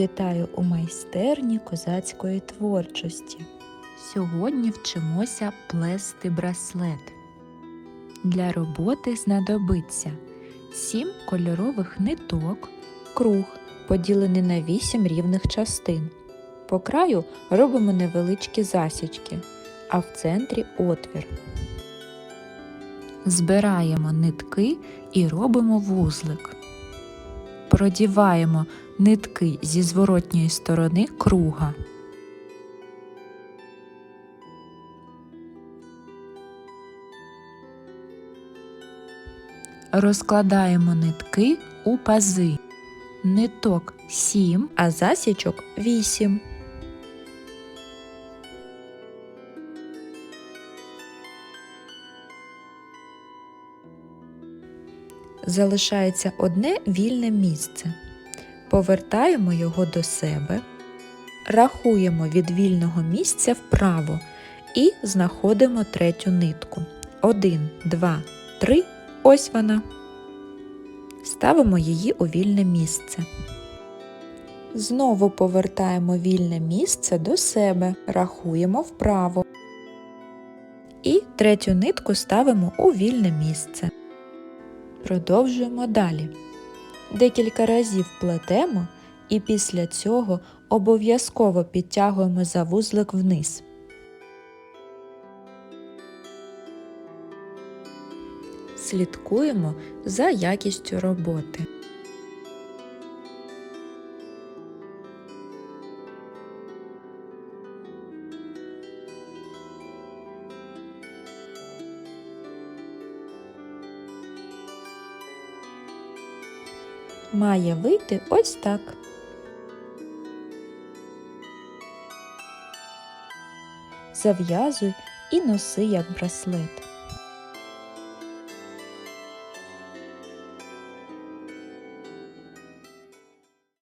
Вітаю у майстерні козацької творчості. Сьогодні вчимося плести браслет. Для роботи знадобиться 7 кольорових ниток, круг, поділений на 8 рівних частин. По краю робимо невеличкі засічки, а в центрі отвір. Збираємо нитки і робимо вузлик. Продіваємо нитки зі зворотньої сторони круга. Розкладаємо нитки у пази. Ниток 7, а засічок 8. Залишається одне вільне місце. Повертаємо його до себе, рахуємо від вільного місця вправо і знаходимо третю нитку. 1, 2, 3. Ось вона. Ставимо її у вільне місце. Знову повертаємо вільне місце до себе, рахуємо вправо. І третю нитку ставимо у вільне місце. Продовжуємо далі. Декілька разів плетемо і після цього обов'язково підтягуємо за вузлик вниз. Слідкуємо за якістю роботи. Має вийти ось так. Зав'язуй і носи як браслет.